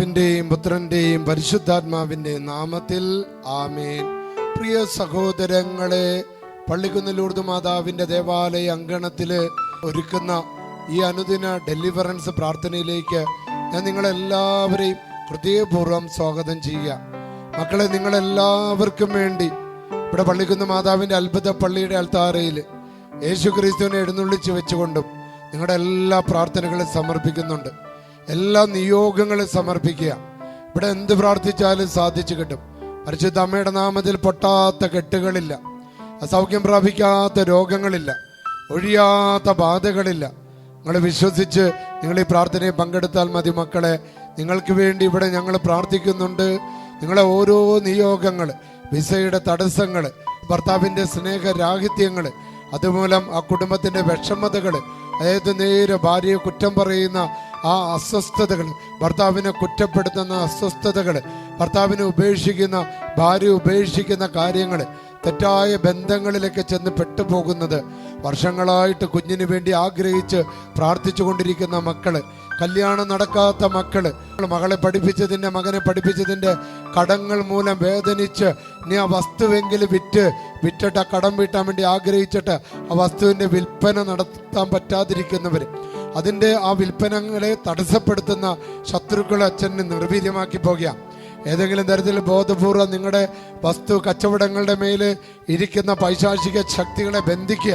പിതാവിന്റെയും പുത്രന്റെയും പരിശുദ്ധാത്മാവിന്റെയും നാമത്തിൽ ആമേൻ. പ്രിയ സഹോദരങ്ങളെ പള്ളിക്കുന്നിലൂർദ് മാതാവിന്റെ ദേവാലയ അങ്കണത്തിൽ ഒരുക്കുന്ന ഈ അനുദിന ഡെലിവറൻസ് പ്രാർത്ഥനയിലേക്ക് ഞാൻ നിങ്ങളെല്ലാവരെയും ഹൃദയപൂർവം സ്വാഗതം ചെയ്യുക. മക്കളെ നിങ്ങളെല്ലാവർക്കും വേണ്ടി ഇവിടെ പള്ളിക്കുന്ന് മാതാവിന്റെ അത്ഭുത പള്ളിയുടെ അൽത്താറയിൽ യേശു ക്രിസ്തുവിനെ എഴുന്നള്ളിച്ച് വെച്ചുകൊണ്ടും നിങ്ങളുടെ എല്ലാ പ്രാർത്ഥനകളും സമർപ്പിക്കുന്നുണ്ട്. എല്ലാ നിയോഗങ്ങളും സമർപ്പിക്കുക. ഇവിടെ എന്ത് പ്രാർത്ഥിച്ചാലും സാധിച്ചു കിട്ടും. പരിശുദ്ധ അമ്മയുടെ നാമത്തിൽ പൊട്ടാത്ത കെട്ടുകളില്ല. അസൗഖ്യം പ്രാപിക്കാത്ത രോഗങ്ങളില്ല. ഒഴിയാത്ത ബാധകളില്ല. നിങ്ങൾ വിശ്വസിച്ച് നിങ്ങൾ ഈ പ്രാർത്ഥനയിൽ പങ്കെടുത്താൽ മതി മക്കളെ. നിങ്ങൾക്ക് വേണ്ടി ഇവിടെ ഞങ്ങൾ പ്രാർത്ഥിക്കുന്നുണ്ട്. നിങ്ങളെ ഓരോ നിയോഗങ്ങൾ വിസയുടെ തടസ്സങ്ങൾ ഭർത്താവിന്റെ സ്നേഹരാഹിത്യങ്ങൾ അതുമൂലം ആ കുടുംബത്തിന്റെ വിഷമതകൾ അതായത് നേരെ ഭാര്യയെ കുറ്റം പറയുന്ന ആ അസ്വസ്ഥതകൾ ഭർത്താവിനെ കുറ്റപ്പെടുത്തുന്ന അസ്വസ്ഥതകൾ ഭർത്താവിനെ ഉപേക്ഷിക്കുന്ന ഭാര്യ ഉപേക്ഷിക്കുന്ന കാര്യങ്ങൾ തെറ്റായ ബന്ധങ്ങളിലേക്ക് ചെന്ന് പെട്ടുപോകുന്നത് വർഷങ്ങളായിട്ട് കുഞ്ഞിന് വേണ്ടി ആഗ്രഹിച്ച് പ്രാർത്ഥിച്ചു കൊണ്ടിരിക്കുന്ന മക്കൾ കല്യാണം നടക്കാത്ത മക്കൾ മകളെ പഠിപ്പിച്ചതിന്റെ മകനെ പഠിപ്പിച്ചതിന്റെ കടങ്ങൾ മൂലം വേദനിച്ച് ഇനി ആ വസ്തുവെങ്കിലും വിറ്റ് വിറ്റിട്ട് ആ കടം വീട്ടാൻ വേണ്ടി ആഗ്രഹിച്ചിട്ട് ആ വസ്തുവിന്റെ വിൽപ്പന നടത്താൻ പറ്റാതിരിക്കുന്നവർ അതിന്റെ ആ വിൽപ്പനങ്ങളെ തടസ്സപ്പെടുത്തുന്ന ശത്രുക്കളെ അച്ഛനെ നിർവീര്യമാക്കി പോകുക. ഏതെങ്കിലും തരത്തിൽ ബോധപൂർവം നിങ്ങളുടെ വസ്തു കച്ചവടങ്ങളുടെ മേൽ ഇരിക്കുന്ന പൈശാചിക ശക്തികളെ ബന്ധിക്കുക.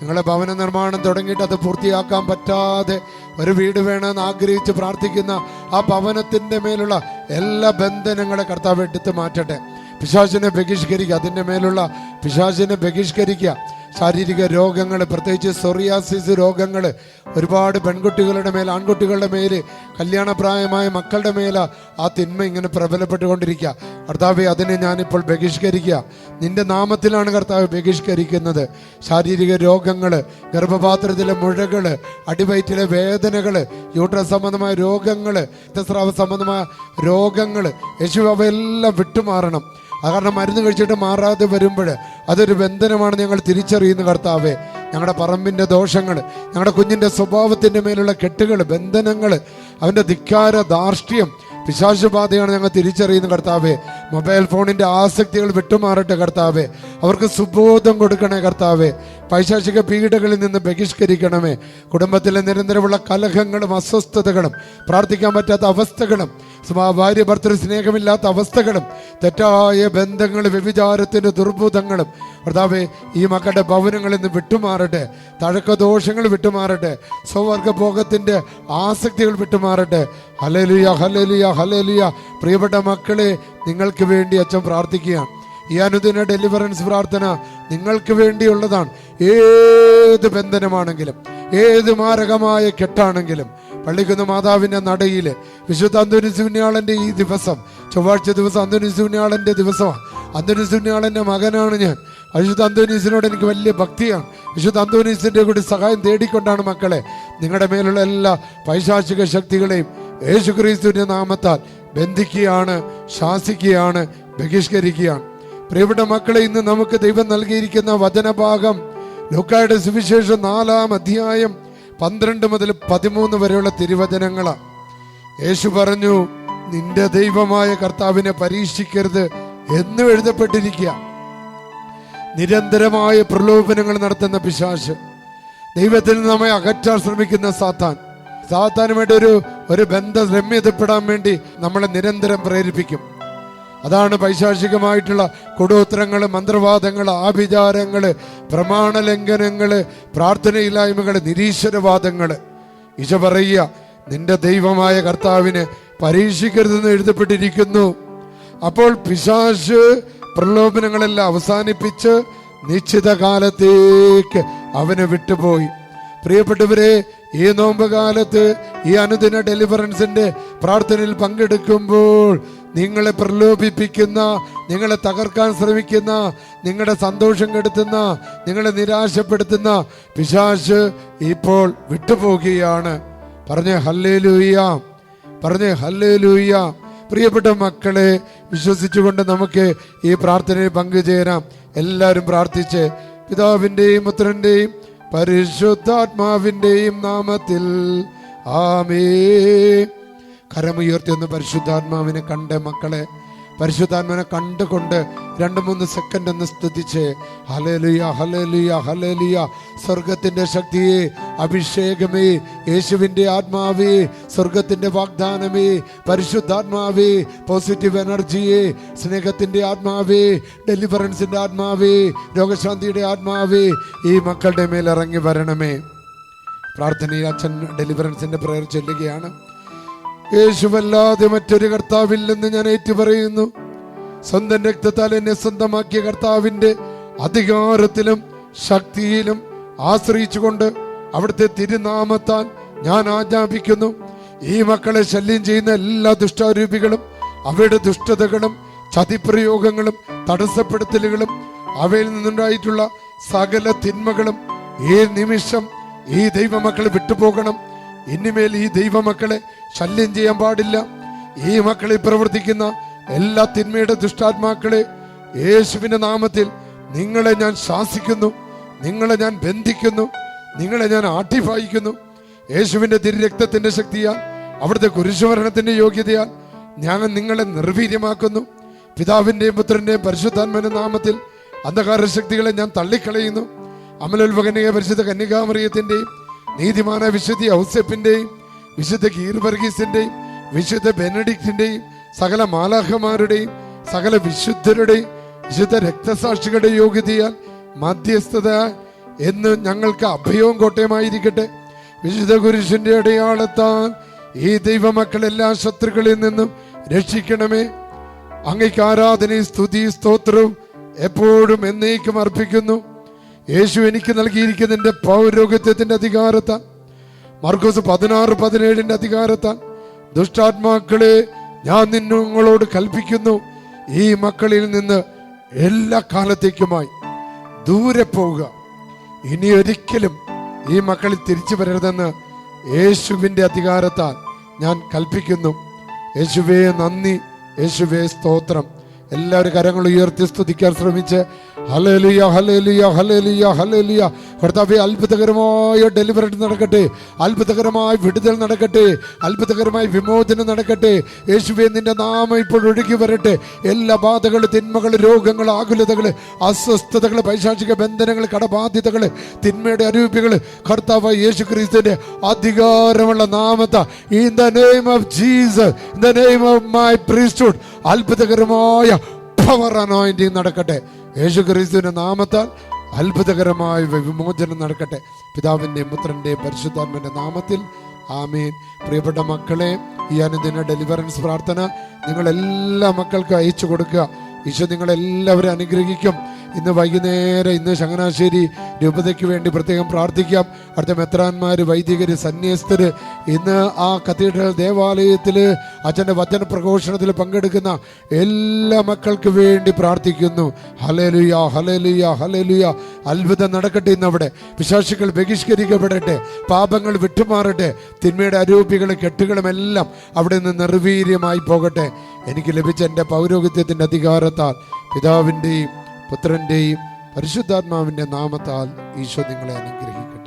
നിങ്ങളുടെ ഭവന നിർമ്മാണം തുടങ്ങിയിട്ട് അത് പൂർത്തിയാക്കാൻ പറ്റാതെ ഒരു വീട് വേണമെന്ന് ആഗ്രഹിച്ച് പ്രാർത്ഥിക്കുന്ന ആ ഭവനത്തിന്റെ മേലുള്ള എല്ലാ ബന്ധനങ്ങളെ കർത്താവ് എടുത്ത് മാറ്റട്ടെ. പിശാചിനെ ബഹിഷ്കരിക്കുക. അതിന്റെ മേലുള്ള പിശാചിനെ ബഹിഷ്കരിക്കുക. ശാരീരിക രോഗങ്ങൾ പ്രത്യേകിച്ച് സൊറിയാസിസ് രോഗങ്ങൾ ഒരുപാട് പെൺകുട്ടികളുടെ മേൽ ആൺകുട്ടികളുടെ മേൽ കല്യാണപ്രായമായ മക്കളുടെ മേല ആ തിന്മ ഇങ്ങനെ പ്രബലപ്പെട്ടുകൊണ്ടിരിക്കുക കർത്താവെ അതിനെ ഞാനിപ്പോൾ ബഹിഷ്കരിക്കുക നിന്റെ നാമത്തിലാണ് കർത്താവ് ബഹിഷ്കരിക്കുന്നത്. ശാരീരിക രോഗങ്ങൾ ഗർഭപാത്രത്തിലെ മുഴകൾ അടിവയറ്റിലെ വേദനകൾ യൂട്രസ് സംബന്ധമായ രോഗങ്ങൾ രക്തസ്രാവ സംബന്ധമായ രോഗങ്ങൾ യേശു അവയെല്ലാം വിട്ടുമാറണം. അത് കാരണം മരുന്ന് കഴിച്ചിട്ട് മാറാതെ വരുമ്പോൾ അതൊരു ബന്ധനമാണ് ഞങ്ങൾ തിരിച്ചറിയുന്ന കർത്താവെ. ഞങ്ങളുടെ പറമ്പിന്റെ ദോഷങ്ങൾ ഞങ്ങളുടെ കുഞ്ഞിന്റെ സ്വഭാവത്തിന്റെ മേലുള്ള കെട്ടുകൾ ബന്ധനങ്ങൾ അവന്റെ ധിക്കാര ധാർഷ്ട്യം പിശാശുബാധയാണ് ഞങ്ങൾ തിരിച്ചറിയുന്ന കർത്താവെ. മൊബൈൽ ഫോണിന്റെ ആസക്തികൾ വിട്ടുമാറട്ടെ കർത്താവെ. അവർക്ക് സുബോധം കൊടുക്കണേ കർത്താവെ. പൈശാചിക പീഡകളിൽ നിന്ന് ബഹിഷ്കരിക്കണമേ. കുടുംബത്തിലെ നിരന്തരമുള്ള കലഹങ്ങളും അസ്വസ്ഥതകളും പ്രാർത്ഥിക്കാൻ പറ്റാത്ത അവസ്ഥകളും ഭാര്യ ഭർത്തൃ സ്നേഹമില്ലാത്ത അവസ്ഥകളും തെറ്റായ ബന്ധങ്ങൾ വ്യഭിചാരത്തിന്റെ ദുർബുധങ്ങളും കർത്താവെ ഈ മക്കളുടെ ഭവനങ്ങളിൽ നിന്ന് വിട്ടുമാറട്ടെ. തഴക്കദോഷങ്ങൾ വിട്ടുമാറട്ടെ. സ്വവർഗഭോഗത്തിന്റെ ആസക്തികൾ വിട്ടുമാറട്ടെ. ഹലലിയ ഹലലിയ ഹലലിയ പ്രിയപ്പെട്ട മക്കളെ നിങ്ങൾക്ക് വേണ്ടി അച്ഛൻ പ്രാർത്ഥിക്കുകയാണ്. ഈ അനുദിന ഡെലിവറൻസ് പ്രാർത്ഥന നിങ്ങൾക്ക് വേണ്ടിയുള്ളതാണ്. ഏത് ബന്ധനമാണെങ്കിലും ഏത് മാരകമായ കെട്ടാണെങ്കിലും പള്ളിക്കുന്ന് മാതാവിന്റെ നടയിൽ വിശുദ്ധ അന്തോനിസുന്യാളന്റെ ഈ ദിവസം ചൊവ്വാഴ്ച ദിവസം അന്തോനിസുന്യാളന്റെ ദിവസമാണ്. അന്തോനിസുന്യാളന്റെ മകനാണ് ഞാൻ. വിശുദ്ധ അന്തോനീസിനോട് എനിക്ക് വലിയ ഭക്തിയാണ്. വിശുദ്ധ അന്തോനീസിന്റെ കൂടി സഹായം തേടിക്കൊണ്ടാണ് മക്കളെ നിങ്ങളുടെ മേലുള്ള എല്ലാ പൈശാചിക ശക്തികളെയും യേശുക്രിസ്തുവിന്റെ നാമത്താൽ ബന്ധിക്കുകയാണ് ശാസിക്കുകയാണ് ബഹിഷ്കരിക്കുകയാണ്. പ്രിയപ്പെട്ട മക്കളെ ഇന്ന് നമുക്ക് ദൈവം നൽകിയിരിക്കുന്ന വചനഭാഗം ലൂക്കായുടെ സുവിശേഷം നാലാം അധ്യായം പന്ത്രണ്ട് മുതൽ പതിമൂന്ന് വരെയുള്ള തിരുവചനങ്ങളാണ് യേശു പറഞ്ഞു നിന്റെ ദൈവമായ കർത്താവിനെ പരീക്ഷിക്കരുത് എന്നും എഴുതപ്പെട്ടിരിക്കുക. നിരന്തരമായ പ്രലോഭനങ്ങൾ നടത്തുന്ന പിശാശ് ദൈവത്തിൽ നിന്ന് നമ്മെ അകറ്റാൻ ശ്രമിക്കുന്ന സാത്താൻ. സാത്താനുമായിട്ട് ഒരു ഒരു ബന്ധം രമ്യതപ്പെടാൻ വേണ്ടി നമ്മളെ നിരന്തരം പ്രേരിപ്പിക്കും. അതാണ് പൈശാചികമായിട്ടുള്ള കൊടുത്തരങ്ങൾ മന്ത്രവാദങ്ങൾ ആഭിചാരങ്ങൾ പ്രമാണലംഘനങ്ങൾ പ്രാർത്ഥനയില്ലായ്മകൾ നിരീശ്വരവാദങ്ങൾ ഇശ പറയുക നിന്റെ ദൈവമായ കർത്താവിനെ പരീക്ഷിക്കരുതെന്ന് എഴുതപ്പെട്ടിരിക്കുന്നു. അപ്പോൾ പിശാശ് പ്രലോഭനങ്ങളെല്ലാം അവസാനിപ്പിച്ച് നിശ്ചിത കാലത്തേക്ക് അവനെ വിട്ടുപോയി. പ്രിയപ്പെട്ടവരെ ഈ നോമ്പ് കാലത്ത് ഈ അനുദിന ഡെലിവറൻസിന്റെ പ്രാർത്ഥനയിൽ പങ്കെടുക്കുമ്പോൾ നിങ്ങളെ പ്രലോഭിപ്പിക്കുന്ന നിങ്ങളെ തകർക്കാൻ ശ്രമിക്കുന്ന നിങ്ങളുടെ സന്തോഷം കെടുത്തുന്ന നിങ്ങളെ നിരാശപ്പെടുത്തുന്ന പിശാശ് ഇപ്പോൾ വിട്ടുപോകുകയാണ്. പറഞ്ഞ ഹല്ലേ ലൂയ്യ പറഞ്ഞ ഹല്ലേ ലൂയ്യ പ്രിയപ്പെട്ട മക്കളെ വിശ്വസിച്ചുകൊണ്ട് നമുക്ക് ഈ പ്രാർത്ഥനയിൽ പങ്കുചേരാം. എല്ലാവരും പ്രാർത്ഥിച്ച് പിതാവിന്റെയും പുത്രന്റെയും പരിശുദ്ധാത്മാവിന്റെയും നാമത്തിൽ. ആമേ കരമുയർത്തി ഒന്ന് പരിശുദ്ധാത്മാവിനെ കണ്ട് മക്കളെ പരിശുദ്ധാത്മാവിനെ കണ്ടുകൊണ്ട് രണ്ട് മൂന്ന് സെക്കൻഡ് ഒന്ന് സ്തുതിച്ച് ഹലലിയ ഹലലിയ ഹലലിയ സ്വർഗത്തിന്റെ ശക്തിയെ അഭിഷേകമേ യേശുവിന്റെ ആത്മാവേ സ്വർഗത്തിന്റെ വാഗ്ദാനമേ പരിശുദ്ധാത്മാവേ പോസിറ്റീവ് എനർജിയെ സ്നേഹത്തിന്റെ ആത്മാവേ ഡെലിവറൻസിന്റെ ആത്മാവേ രോഗശാന്തിയുടെ ആത്മാവേ ഈ മക്കളുടെ മേൽ ഇറങ്ങി വരണമേ. പ്രാർത്ഥനയിൽ അച്ഛൻ ഡെലിവറൻസിന്റെ പ്രയർ ചൊല്ലുകയാണ്. യേശുവല്ലാതെ മറ്റൊരു കർത്താവില്ലെന്ന് ഞാൻ ഏറ്റുപറയുന്നു. സ്വന്തം രക്തത്താൽ എന്നെ സ്വന്തമാക്കിയ കർത്താവിന്റെ അധികാരത്തിലും ശക്തിയിലും ആശ്രയിച്ചുകൊണ്ട് അവിടുത്തെ തിരുനാമത്താൽ ഞാൻ ആജ്ഞാപിക്കുന്നു. ഈ മക്കളെ ശല്യം ചെയ്യുന്ന എല്ലാ ദുഷ്ടാരൂപികളും അവയുടെ ദുഷ്ടതകളും ചതിപ്രയോഗങ്ങളും തടസ്സപ്പെടുത്തലുകളും അവയിൽ നിന്നുണ്ടായിട്ടുള്ള സകല തിന്മകളും ഈ നിമിഷം ഈ ദൈവമക്കളെ വിട്ടുപോകണം. ഇനിമേൽ ഈ ദൈവമക്കളെ ശല്യം ചെയ്യാൻ പാടില്ല. ഈ മക്കളിൽ പ്രവർത്തിക്കുന്ന എല്ലാ തിന്മയുടെ ദുഷ്ടാത്മാക്കളെ യേശുവിന്റെ നാമത്തിൽ നിങ്ങളെ ഞാൻ ശാസിക്കുന്നു നിങ്ങളെ ഞാൻ ബന്ധിക്കുന്നു നിങ്ങളെ ഞാൻ ആട്ടിഫായിക്കുന്നു യേശുവിന്റെ തിരുരക്തത്തിന്റെ ശക്തിയാൽ അവിടുത്തെ കുരിശുമരണത്തിന്റെ യോഗ്യതയാൽ ഞാൻ നിങ്ങളെ നിർവീര്യമാക്കുന്നു. പിതാവിന്റെയും പുത്രന്റെയും പരിശുദ്ധാത്മന്റെ നാമത്തിൽ അന്ധകാര ശക്തികളെ ഞാൻ തള്ളിക്കളയുന്നു. അമലോത്ഭകന്യ പരിശുദ്ധ കന്യകാമറിയത്തിന്റെയും നീതിമാന വിശുദ്ധി ഔസഫിന്റെയും വിശുദ്ധ ഗീർവർഗീസിന്റെയും വിശുദ്ധ ബെനഡിക്റ്റിന്റെയും സകല മാലാഹമാരുടെയും സകല വിശുദ്ധരുടെയും വിശുദ്ധ രക്തസാക്ഷികളുടെ യോഗ്യതയാൽ മധ്യസ്ഥത എന്ന് ഞങ്ങൾക്ക് അഭയവും കോട്ടയമായിരിക്കട്ടെ. വിശുദ്ധ കുരിശിന്റെ അടയാളത്താൽ ഈ ദൈവമക്കൾ എല്ലാ ശത്രുക്കളിൽ നിന്നും രക്ഷിക്കണമേ. അങ്ങയ്ക്ക് ആരാധനയും സ്തുതി സ്തോത്രവും എപ്പോഴും എന്നേക്കും അർപ്പിക്കുന്നു. യേശു എനിക്ക് നൽകിയിരിക്കുന്ന എന്റെ പൗരോഗത്യത്തിന്റെ അധികാരത്താൽ മർക്കോസ് പതിനാറ് പതിനേഴിന്റെ അധികാരത്താൽ ദുഷ്ടാത്മാക്കളെ ഞാൻ നിങ്ങളോട് കൽപ്പിക്കുന്നു. ഈ മക്കളിൽ നിന്ന് എല്ലാ കാലത്തേക്കുമായി ദൂരെ പോവുക. ഇനി ഒരിക്കലും ഈ മക്കളിൽ തിരിച്ചു വരരുതെന്ന് യേശുവിന്റെ അധികാരത്താൽ ഞാൻ കൽപ്പിക്കുന്നു. യേശുവേ നന്ദി. യേശുവേ സ്തോത്രം. എല്ലാവരും കരങ്ങൾ ഉയർത്തി സ്തുതിക്കാൻ ശ്രമിച്ച് ഹലേലിയ ഹലേലിയ ഹലേലിയ ഹലേലിയ കർത്താവെ അത്ഭുതകരമായ ഡെലിവറി നടക്കട്ടെ. അത്ഭുതകരമായ വിടുതൽ നടക്കട്ടെ. അത്ഭുതകരമായ വിമോചനം നടക്കട്ടെ. യേശുവെ നിന്റെ നാമം ഇപ്പോൾ ഒഴുകി വരട്ടെ. എല്ലാ ബാധകൾ തിന്മകൾ രോഗങ്ങൾ ആകുലതകൾ അസ്വസ്ഥതകൾ പൈശാചിക ബന്ധനങ്ങൾ കടബാധ്യതകൾ തിന്മയുടെ അരൂപികൾ കർത്താവ് യേശു ക്രിസ്തുവിന്റെ അധികാരമുള്ള നാമത്ത in the name of Jesus in the name of my priesthood അത്ഭുതകരമായ പവർ അനോയിന്റിങ് നടക്കട്ടെ. യേശു ക്രിസ്തുവിന്റെ നാമത്താൽ അത്ഭുതകരമായ വിമോചനം നടക്കട്ടെ. പിതാവിന്റെയും പുത്രന്റെയും പരിശുദ്ധാത്മന്റെ നാമത്തിൽ ആമീൻ. പ്രിയപ്പെട്ട മക്കളെ ഈ അനുദിന ഡെലിവറൻസ് പ്രാർത്ഥന നിങ്ങളെല്ലാ മക്കൾക്കും അയച്ചു കൊടുക്കുക. ഈശോ നിങ്ങളെല്ലാവരും അനുഗ്രഹിക്കും. ഇന്ന് വൈകുന്നേരം ഇന്ന് ചങ്ങനാശ്ശേരി രൂപതയ്ക്ക് വേണ്ടി പ്രത്യേകം പ്രാർത്ഥിക്കാം. അടുത്ത മെത്രാന്മാർ വൈദികർ സന്യസ്തർ ഇന്ന് ആ കത്തീഡ്രൽ ദേവാലയത്തിൽ അച്ഛന്റെ വചന പ്രഘോഷണത്തിൽ പങ്കെടുക്കുന്ന എല്ലാ മക്കൾക്ക് വേണ്ടി പ്രാർത്ഥിക്കുന്നു. ഹലലുയ ഹലലുയ ഹലലുയ അത്ഭുതം നടക്കട്ടെ ഇന്ന് അവിടെ പിശാശുക്കൾ ബഹിഷ്കരിക്കപ്പെടട്ടെ. പാപങ്ങൾ വിട്ടുമാറട്ടെ. തിന്മയുടെ അരൂപികളും കെട്ടുകളും എല്ലാം അവിടെ നിന്ന് നിർവീര്യമായി പോകട്ടെ. എനിക്ക് ലഭിച്ച എന്റെ പൗരോഹിത്യത്തിന്റെ അധികാരത്താൽ പിതാവിന്റെയും പുത്രന്റെയും പരിശുദ്ധാത്മാവിന്റെ നാമത്താൽ ഈശോ നിങ്ങളെ അനുഗ്രഹിക്കും